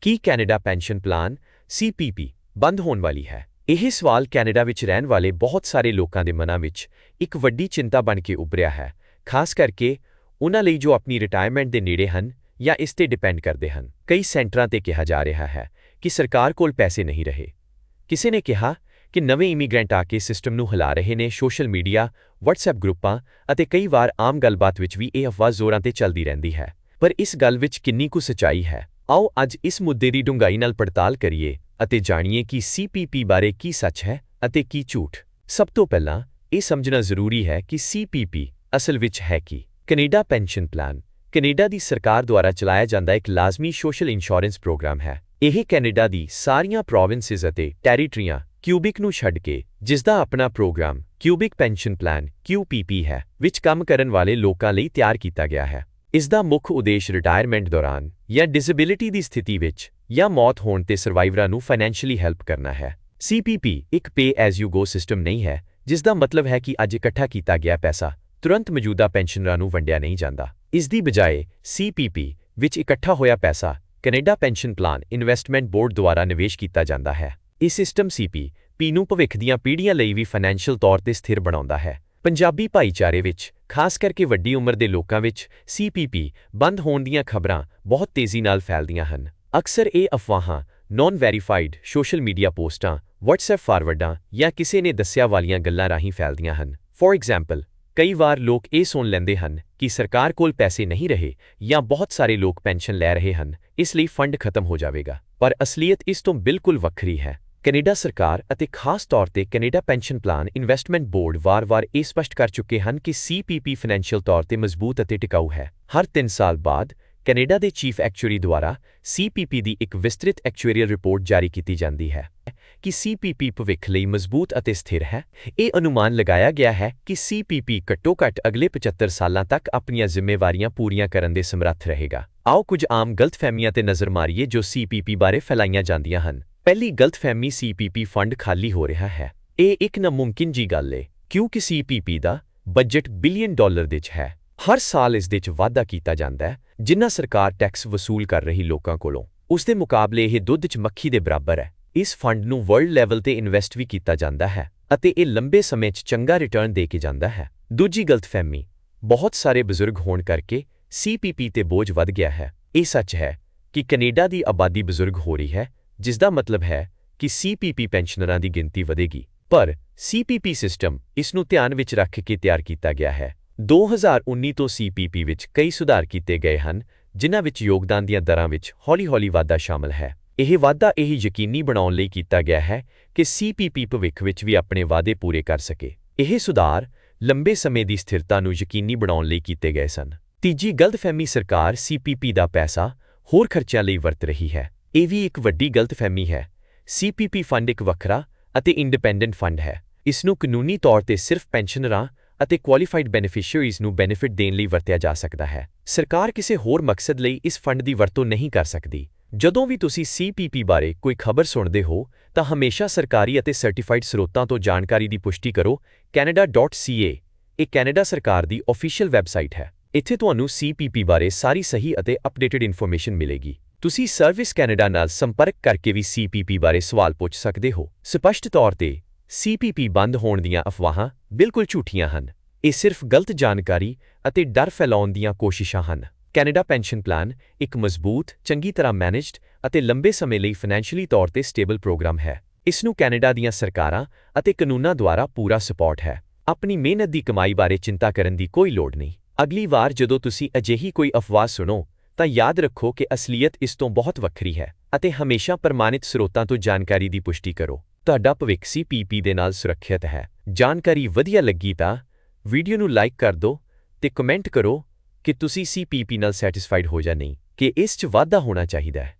ਕੀ Canada pension plan CPP ਬੰਦ ਹੋਣ ਵਾਲੀ ਹੈ? ਇਹ ਸਵਾਲ ਕੈਨੇਡਾ ਵਿੱਚ ਰਹਿਣ ਵਾਲੇ ਬਹੁਤ ਸਾਰੇ ਲੋਕਾਂ ਦੇ ਮਨਾਂ ਵਿੱਚ ਇੱਕ ਵੱਡੀ ਚਿੰਤਾ ਬਣ ਕੇ ਉੱਭਰਿਆ ਹੈ, ਖਾਸ ਕਰਕੇ ਉਹਨਾਂ ਲਈ ਜੋ ਆਪਣੀ ਰਿਟਾਇਰਮੈਂਟ ਦੇ ਨੇੜੇ ਹਨ ਜਾਂ ਇਸ ਤੇ ਡਿਪੈਂਡ ਕਰਦੇ ਹਨ। ਕਈ ਸੈਂਟਰਾਂ ਤੇ ਕਿਹਾ ਜਾ ਰਿਹਾ ਹੈ ਕਿ ਸਰਕਾਰ ਕੋਲ ਪੈਸੇ ਨਹੀਂ ਰਹੇ। ਕਿਸੇ ਨੇ ਕਿਹਾ ਕਿ ਨਵੇਂ ਇਮੀਗ੍ਰੈਂਟ ਆ ਕੇ ਸਿਸਟਮ ਨੂੰ ਹਿਲਾ ਰਹੇ ਨੇ ਸੋਸ਼ਲ ਮੀਡੀਆ WhatsApp ਗਰੁੱਪਾਂ ਅਤੇ ਕਈ ਵਾਰ ਆਮ ਗੱਲਬਾਤ ਵਿੱਚ ਵੀ ਇਹ ਅਫਵਾਹ ਜ਼ੋਰਾਂ ਤੇ ਚੱਲਦੀ ਰਹਿੰਦੀ ਹੈ। ਪਰ ਇਸ ਗੱਲ ਵਿੱਚ ਕਿੰਨੀ ਕੁ ਸਚਾਈ ਹੈ? ਆਓ ਅੱਜ ਇਸ ਮੁੱਦੇ ਦੀ ਡੂੰਘਾਈ ਨਾਲ ਪੜਤਾਲ ਕਰੀਏ ਅਤੇ ਜਾਣੀਏ ਕਿ CPP ਬਾਰੇ ਕੀ ਸੱਚ ਹੈ ਅਤੇ ਕੀ ਝੂਠ। ਸਭ ਤੋਂ ਪਹਿਲਾਂ ਇਹ ਸਮਝਣਾ ਜ਼ਰੂਰੀ ਹੈ ਕਿ CPP ਅਸਲ ਵਿੱਚ ਹੈ ਕੀ। Canada pension plan. ਕੈਨੇਡਾ ਦੀ ਸਰਕਾਰ ਦੁਆਰਾ ਚਲਾਇਆ ਜਾਂਦਾ ਇੱਕ ਲਾਜ਼ਮੀ ਸੋਸ਼ਲ ਇੰਸ਼ੋਰੈਂਸ ਪ੍ਰੋਗਰਾਮ ਹੈ। ਇਹ ਕੈਨੇਡਾ ਦੀ ਸਾਰੀਆਂ ਪ੍ਰੋਵਿੰਸਸ ਅਤੇ ਟੈਰੀਟਰੀਆਂ ਕਿਊਬਿਕ ਨੂੰ ਛੱਡ ਕੇ, ਜਿਸ ਦਾ ਆਪਣਾ program Quebec pension plan QPP ਹੈ, ਵਿੱਚ ਕੰਮ ਕਰਨ ਵਾਲੇ ਲੋਕਾਂ ਲਈ ਤਿਆਰ ਕੀਤਾ ਗਿਆ ਹੈ। ਇਸ ਦਾ ਮੁੱਖ ਉਦੇਸ਼ ਰਿਟਾਇਰਮੈਂਟ ਦੌਰਾਨ ਜਾਂ ਡਿਸੇਬਿਲਿਟੀ ਦੀ ਸਥਿਤੀ ਵਿੱਚ ਜਾਂ ਮੌਤ ਹੋਣ ਤੇ ਸਰਵਾਈਵਰਾਂ ਨੂੰ ਫਾਈਨੈਂਸ਼ੀਅਲੀ ਹੈਲਪ ਕਰਨਾ ਹੈ। CPP ਇੱਕ pay as you go system ਨਹੀਂ ਹੈ ਜਿਸ ਦਾ ਮਤਲਬ ਹੈ ਕਿ ਅੱਜ ਇਕੱਠਾ ਕੀਤਾ ਗਿਆ ਪੈਸਾ ਤੁਰੰਤ ਮੌਜੂਦਾ ਪੈਨਸ਼ਨਰਾਂ ਨੂੰ ਵੰਡਿਆ ਨਹੀਂ ਜਾਂਦਾ। ਇਸ ਦੀ ਬਜਾਏ CPP ਵਿੱਚ ਇਕੱਠਾ ਹੋਇਆ ਪੈਸਾ Canada pension plan investment board ਦੁਆਰਾ ਨਿਵੇਸ਼ ਕੀਤਾ ਜਾਂਦਾ ਹੈ। ਇਹ ਸਿਸਟਮ CPP ਨੂੰ ਭਵਿੱਖ ਦੀਆਂ ਪੀੜ੍ਹੀਆਂ ਲਈ ਵੀ ਫਾਈਨੈਂਸ਼ੀਅਲ ਤੌਰ ਤੇ ਸਥਿਰ ਬਣਾਉਂਦਾ ਹੈ। ਪੰਜਾਬੀ ਭਾਈਚਾਰੇ ਵਿੱਚ, ਖਾਸ ਕਰਕੇ ਵੱਡੀ ਉਮਰ ਦੇ ਲੋਕਾਂ ਵਿੱਚ CPP ਬੰਦ ਹੋਣ ਦੀਆਂ ਖਬਰਾਂ ਬਹੁਤ ਤੇਜ਼ੀ ਨਾਲ ਫੈਲਦੀਆਂ ਹਨ। ਅਕਸਰ ਇਹ ਅਫਵਾਹਾਂ ਨਾਨ ਵੈਰੀਫਾਈਡ ਸੋਸ਼ਲ ਮੀਡੀਆ ਪੋਸਟਾਂ, WhatsApp ਫਾਰਵਰਡਾਂ ਜਾਂ ਕਿਸੇ ਨੇ ਦੱਸਿਆ ਵਾਲੀਆਂ ਗੱਲਾਂ ਰਾਹੀਂ ਫੈਲਦੀਆਂ ਹਨ। ਫੋਰ ਐਗਜ਼ਾਮਪਲ ਕਈ ਵਾਰ ਲੋਕ ਇਹ ਸੁਣ ਲੈਂਦੇ ਹਨ ਕਿ ਸਰਕਾਰ ਕੋਲ ਪੈਸੇ ਨਹੀਂ ਰਹੇ ਜਾਂ ਬਹੁਤ ਸਾਰੇ ਲੋਕ ਪੈਨਸ਼ਨ ਲੈ ਰਹੇ ਹਨ, ਇਸ ਲਈ ਫੰਡ ਖਤਮ ਹੋ ਜਾਵੇਗਾ। ਪਰ ਅਸਲੀਅਤ ਇਸ ਤੋਂ ਬਿਲਕੁਲ ਵੱਖਰੀ ਹੈ। ਕੈਨੇਡਾ ਸਰਕਾਰ ਅਤੇ ਖਾਸ ਤੌਰ ਤੇ Canada pension plan investment board ਵਾਰ-ਵਾਰ ਇਹ ਸਪਸ਼ਟ ਕਰ ਚੁੱਕੇ ਹਨ ਕਿ CPP ਫਾਈਨੈਂਸ਼ੀਅਲ ਤੌਰ ਤੇ ਮਜ਼ਬੂਤ ਅਤੇ ਟਿਕਾਊ ਹੈ। ਹਰ 3 ਸਾਲ ਬਾਅਦ ਕੈਨੇਡਾ ਦੇ ਚੀਫ ਐਕਚੁਅਰੀ ਦੁਆਰਾ CPP ਦੀ ਇੱਕ ਵਿਸਤ੍ਰਿਤ ਐਕਚੁਅਰੀਅਲ ਰਿਪੋਰਟ ਜਾਰੀ ਕੀਤੀ ਜਾਂਦੀ ਹੈ ਕਿ CPP ਭਵਿੱਖ ਲਈ ਮਜ਼ਬੂਤ ਅਤੇ ਸਥਿਰ ਹੈ। ਇਹ ਅਨੁਮਾਨ ਲਗਾਇਆ ਗਿਆ ਹੈ ਕਿ CPP ਘੱਟੋ-ਘੱਟ ਅਗਲੇ 75 ਸਾਲਾਂ ਤੱਕ ਆਪਣੀਆਂ ਜ਼ਿੰਮੇਵਾਰੀਆਂ ਪੂਰੀਆਂ ਕਰਨ ਦੇ ਸਮਰੱਥ ਰਹੇਗਾ। ਆਓ ਕੁਝ ਆਮ ਗਲਤਫਹਿਮੀਆਂ ਤੇ ਨਜ਼ਰ ਮਾਰੀਏ ਜੋ CPP ਬਾਰੇ ਫੈਲਾਈਆਂ ਜਾਂਦੀਆਂ ਹਨ। ਪਹਿਲੀ ਗਲਤਫਹਿਮੀ CPP ਫੰਡ ਖਾਲੀ ਹੋ ਰਿਹਾ ਹੈ। ਇਹ ਇੱਕ ਨਾਮੁਮਕਿਨ ਜੀ ਗੱਲ ਹੈ ਕਿਉਂਕਿ CPP ਦਾ ਬਜਟ ਬਿਲੀਅਨ ਡਾਲਰ ਦੇ 'ਚ ਹੈ। ਹਰ ਸਾਲ ਇਸ ਦੇ 'ਚ ਵਾਧਾ ਕੀਤਾ ਜਾਂਦਾ ਹੈ, ਜਿੰਨਾ ਸਰਕਾਰ ਟੈਕਸ ਵਸੂਲ ਕਰ ਰਹੀ ਲੋਕਾਂ ਕੋਲੋਂ। ਉਸ ਦੇ ਮੁਕਾਬਲੇ ਇਹ ਦੁੱਧ 'ਚ ਮੱਖੀ ਦੇ ਬਰਾਬਰ ਹੈ। ਇਸ ਫੰਡ ਨੂੰ ਵਰਲਡ ਲੈਵਲ ਤੇ ਇਨਵੈਸਟ ਵੀ ਕੀਤਾ ਜਾਂਦਾ ਹੈ ਅਤੇ ਇਹ ਲੰਬੇ ਸਮੇਂ 'ਚ ਚੰਗਾ ਰਿਟਰਨ ਦੇ ਕੇ ਜਾਂਦਾ ਹੈ। ਦੂਜੀ ਗਲਤਫਹਿਮੀ, ਬਹੁਤ ਸਾਰੇ ਬਜ਼ੁਰਗ ਹੋਣ ਕਰਕੇ CPP ਤੇ ਬੋਝ ਵੱਧ ਗਿਆ ਹੈ। ਇਹ ਸੱਚ ਹੈ ਕਿ ਕੈਨੇਡਾ ਦੀ ਆਬਾਦੀ ਬਜ਼ੁਰਗ ਹੋ ਰਹੀ ਹੈ ਜਿਸ ਦਾ ਮਤਲਬ ਹੈ ਕਿ CPP ਪੈਨਸ਼ਨਰਾਂ ਦੀ ਗਿਣਤੀ ਵਧੇਗੀ। ਪਰ CPP ਸਿਸਟਮ ਇਸ ਨੂੰ ਧਿਆਨ ਵਿੱਚ ਰੱਖ ਕੇ ਤਿਆਰ ਕੀਤਾ ਗਿਆ ਹੈ। 2019 ਤੋਂ CPP ਵਿੱਚ ਕਈ ਸੁਧਾਰ ਕੀਤੇ ਗਏ ਹਨ, ਜਿਨ੍ਹਾਂ ਵਿੱਚ ਯੋਗਦਾਨ ਦੀਆਂ ਦਰਾਂ ਵਿੱਚ ਹੌਲੀ-ਹੌਲੀ ਵਾਧਾ ਸ਼ਾਮਲ ਹੈ। ਇਹ ਵਾਧਾ ਇਹ ਯਕੀਨੀ ਬਣਾਉਣ ਲਈ ਕੀਤਾ ਗਿਆ ਹੈ ਕਿ CPP ਭਵਿੱਖ ਵਿੱਚ ਵੀ ਆਪਣੇ ਵਾਅਦੇ ਪੂਰੇ ਕਰ ਸਕੇ। ਇਹ ਸੁਧਾਰ ਲੰਬੇ ਸਮੇਂ ਦੀ ਸਥਿਰਤਾ ਨੂੰ ਯਕੀਨੀ ਬਣਾਉਣ ਲਈ ਕੀਤੇ ਗਏ ਸਨ। ਤੀਜੀ ਗਲਤਫਹਿਮੀ ਸਰਕਾਰ CPP ਦਾ ਪੈਸਾ ਹੋਰ ਖਰਚਿਆਂ ਲਈ ਵਰਤ ਰਹੀ ਹੈ। ਇਹ ਵੀ ਇੱਕ ਵੱਡੀ ਗਲਤਫਹਿਮੀ ਹੈ। CPP ਫੰਡ ਇੱਕ ਵੱਖਰਾ ਅਤੇ ਇੰਡੀਪੈਂਡੈਂਟ ਫੰਡ ਹੈ। ਇਸ ਨੂੰ ਕਾਨੂੰਨੀ ਤੌਰ ਤੇ ਸਿਰਫ ਪੈਨਸ਼ਨਰਾਂ ਅਤੇ ਕੁਆਲੀਫਾਈਡ ਬੈਨੀਫੀਸ਼ੀਅਰੀਜ਼ ਨੂੰ ਬੈਨੀਫਿਟ ਦੇਣ ਲਈ ਵਰਤਿਆ ਜਾ ਸਕਦਾ ਹੈ। ਸਰਕਾਰ ਕਿਸੇ ਹੋਰ ਮਕਸਦ ਲਈ ਇਸ ਫੰਡ ਦੀ ਵਰਤੋਂ ਨਹੀਂ ਕਰ ਸਕਦੀ। ਜਦੋਂ ਵੀ ਤੁਸੀਂ CPP ਬਾਰੇ ਕੋਈ ਖਬਰ ਸੁਣਦੇ ਹੋ, ਤਾਂ ਹਮੇਸ਼ਾ ਸਰਕਾਰੀ ਅਤੇ ਸਰਟੀਫਾਈਡ ਸਰੋਤਾਂ ਤੋਂ ਜਾਣਕਾਰੀ ਦੀ ਪੁਸ਼ਟੀ ਕਰੋ। canada.ca ਇਹ ਕੈਨੇਡਾ ਸਰਕਾਰ ਦੀ ਅਫੀਸ਼ੀਅਲ ਵੈਬਸਾਈਟ ਹੈ। ਇੱਥੇ ਤੁਹਾਨੂੰ CPP ਬਾਰੇ ਸਾਰੀ ਸਹੀ ਅਤੇ ਅਪਡੇਟਡ ਇਨਫੋਰਮੇਸ਼ਨ ਮਿਲੇਗੀ। ਤੁਸੀਂ ਸਰਵਿਸ ਕੈਨੇਡਾ ਨਾਲ ਸੰਪਰਕ ਕਰਕੇ ਵੀ CPP ਬਾਰੇ ਸਵਾਲ ਪੁੱਛ ਸਕਦੇ ਹੋ। ਸਪਸ਼ਟ ਤੌਰ ਤੇ CPP ਬੰਦ ਹੋਣ ਦੀਆਂ ਅਫਵਾਹਾਂ ਬਿਲਕੁਲ ਝੂਠੀਆਂ ਹਨ। ਇਹ ਸਿਰਫ ਗਲਤ ਜਾਣਕਾਰੀ ਅਤੇ ਡਰ ਫੈਲਾਉਣ ਦੀਆਂ ਕੋਸ਼ਿਸ਼ਾਂ ਹਨ। ਕੈਨੇਡਾ ਪੈਨਸ਼ਨ ਪਲਾਨ ਇੱਕ ਮਜ਼ਬੂਤ, ਚੰਗੀ ਤਰ੍ਹਾਂ ਮੈਨੇਜਡ ਅਤੇ ਲੰਬੇ ਸਮੇਂ ਲਈ ਫਾਈਨੈਂਸ਼ੀਅਲੀ ਤੌਰ ਤੇ ਸਟੇਬਲ ਪ੍ਰੋਗਰਾਮ ਹੈ। ਇਸ ਨੂੰ ਕੈਨੇਡਾ ਦੀਆਂ ਸਰਕਾਰਾਂ ਅਤੇ ਕਾਨੂੰਨਾਂ ਦੁਆਰਾ ਪੂਰਾ ਸਪੋਰਟ ਹੈ। ਆਪਣੀ ਮਿਹਨਤ ਦੀ ਕਮਾਈ ਬਾਰੇ ਚਿੰਤਾ ਕਰਨ ਦੀ ਕੋਈ ਲੋੜ ਨਹੀਂ। ਅਗਲੀ ਵਾਰ ਜਦੋਂ ਤੁਸੀਂ ਅਜਿਹੀ ਕੋਈ ਅਫਵਾਹ ਸੁਣੋ ਤਾਂ ਯਾਦ ਰੱਖੋ ਕਿ ਅਸਲੀਅਤ ਇਸ ਤੋਂ ਬਹੁਤ ਵੱਖਰੀ ਹੈ ਅਤੇ ਹਮੇਸ਼ਾ ਪ੍ਰਮਾਣਿਤ ਸਰੋਤਾਂ ਤੋਂ ਜਾਣਕਾਰੀ ਦੀ ਪੁਸ਼ਟੀ ਕਰੋ। ਤੁਹਾਡਾ ਭਵਿੱਖ CPP ਦੇ ਨਾਲ ਸੁਰੱਖਿਅਤ ਹੈ। ਜਾਣਕਾਰੀ ਵਧੀਆ ਲੱਗੀ ਤਾਂ ਵੀਡੀਓ ਨੂੰ ਲਾਈਕ ਕਰ ਦਿਓ ਤੇ ਕਮੈਂਟ ਕਰੋ ਕਿ ਤੁਸੀਂ CPP ਨਾਲ ਸੈਟੀਸਫਾਈਡ ਹੋ ਜਾਂ ਨਹੀਂ, ਕਿ ਇਸ 'ਚ ਵਾਧਾ ਹੋਣਾ ਚਾਹੀਦਾ ਹੈ।